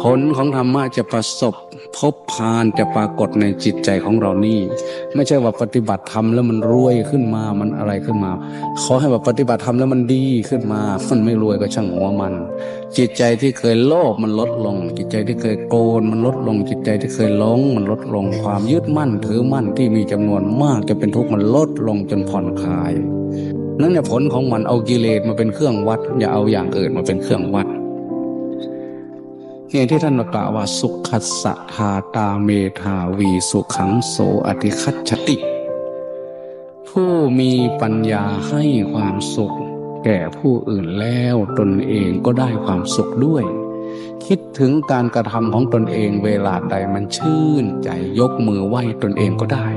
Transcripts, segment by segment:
ผลของธรรมะจะประสบพบพานจะปรากฏในจิตใจของเรานี่ ไม่ใช่ว่าปฏิบัติธรรมแล้วมันรวยขึ้นมามันอะไรขึ้นมา ขอให้ว่าปฏิบัติธรรมแล้วมันดีขึ้นมามันไม่รวยก็ช่างหัวมัน จิตใจที่เคยโลภมันลดลง จิตใจที่เคยโกรธมันลดลง จิตใจที่เคยหลงมันลดลงความยึดมั่นถือมั่นที่มีจำนวนมากจะเป็นทุกข์มันลดลงจนผ่อนคลายนั่นแหละผลของมันเอากิเลสมาเป็นเครื่องวัด อย่าเอาอย่างอื่นมาเป็นเครื่องวัด เหตุที่ท่านกล่าวว่าสุขัสสะทาตาเมธาวีสุขังโสอติคัจฉติ ผู้มีปัญญาให้ความสุข แก่ผู้อื่นแล้วตนเองก็ได้ความสุขด้วย คิดถึงการกระทำของตนเองเวลาใดมันชื่นใจยกมือไหว้ตนเองก็ได้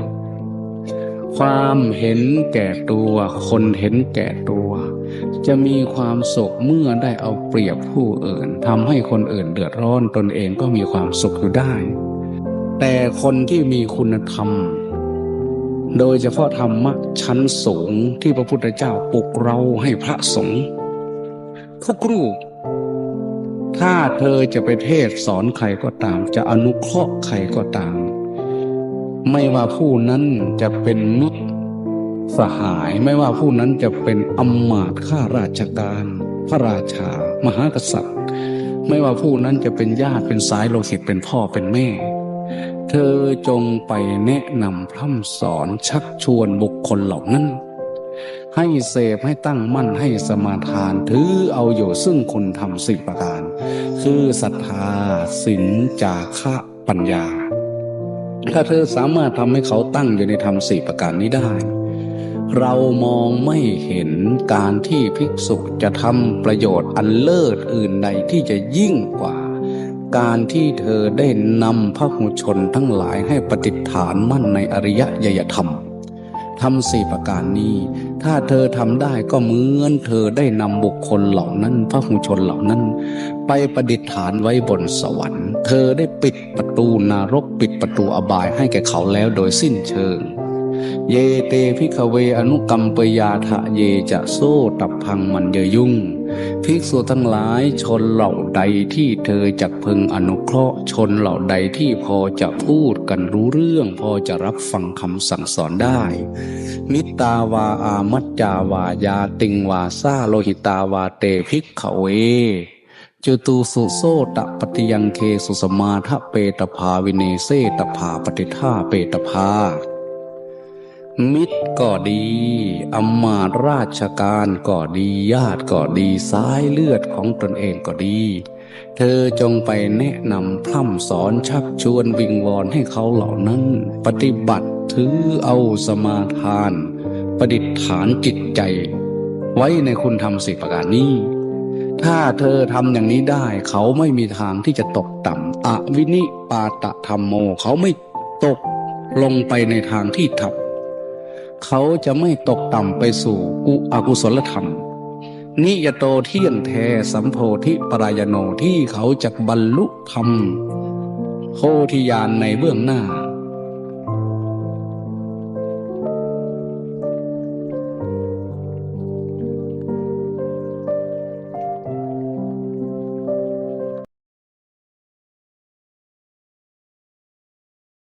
ความเห็นแก่ตัว คนเห็นแก่ตัว จะมีความสุขเมื่อได้เอาเปรียบผู้อื่นทำให้คนอื่นเดือดร้อนตนเองก็มีความสุขอยู่ได้ แต่คนที่มีคุณธรรม โดยเฉพาะธรรมะชั้นสูงที่พระพุทธเจ้าปลุกเราให้พระสงฆ์ทุกรูป ถ้าเธอจะไปเทศสอนใครก็ตาม จะอนุเคราะห์ใครก็ตาม ไม่ว่าผู้นั้นจะเป็นมิตร สหายไม่ว่าผู้นั้นจะเป็นอำมาตย์ข้าราชการ พระราชา มหากษัตริย์ ไม่ว่าผู้นั้นจะเป็นญาติเป็นสายโลหิตเป็นพ่อเป็นแม่ เธอจงไปแนะนำพร่ำสอนชักชวนบุคคลเหล่านั้น ให้เสพให้ตั้งมั่นให้สมาทานถือเอาอยู่ซึ่งคุณทำสิ่ประการ คือศรัทธาศีลจาคะปัญญาถ้าเธอสามารถทำให้เขาตั้งอยู่ในธรรมสี่ประการนี้ได้ เรามองไม่เห็นการที่ภิกษุจะทำประโยชน์อันเลิศอื่นใดที่จะยิ่งกว่า การที่เธอได้นำพระหุชนทั้งหลายให้ปฏิฐานมั่นในอริยยยธรรมทำสี่ประการนี้ ถ้าเธอทำได้ก็เหมือนเธอได้นำบุคคลเหล่านั้นพระหุชนเหล่านั้น ไปประดิษฐานไว้บนสวรรค์ เธอได้ปิดประตูนรกปิดประตูอบายให้แก่เขาแล้วโดยสิ้นเชิง เยเตพิกเวอนุกรรมปยาทะเยจะโซตับพังมันเยยุ่ง ภิกษุทั้งหลายชนเหล่าใดที่เธอจักพึงอนุเคราะห์ ชนเหล่าใดที่พอจะพูดกันรู้เรื่อง พอจะรับฟังคำสั่งสอนได้ มิตาวาอามัจจาวายาติงวาซาโลหิตาวาเตภิกขเวจตูสุโซตปฏิยังเคสุสมาทะเปตภาวิเนเซตภาปฏิท่าเปตภา มิตรก็ดีอำมาตย์ราชการก็ดีญาติก็ดีสายเลือดของตนเองก็ดี เธอจงไปแนะนำพร่ำสอนชักชวนวิงวอนให้เขาเหล่านั้น ปฏิบัติถือเอาสมาทาน ประดิษฐานจิตใจ ไว้ในคุณธรรมสิประการนี้ ถ้าเธอทำอย่างนี้ได้เขาไม่มีทางที่จะตกต่ำอวินิปาตะธรรมโม เขาไม่ตกลงไปในทางที่ทับ เขาจะไม่ตกต่ำไปสู่กุอกุศลธรรม นิยโตเที่ยงแท้สัมโพธิปรายโนที่เขาจะบรรลุธรรมโคธิยานในเบื้องหน้า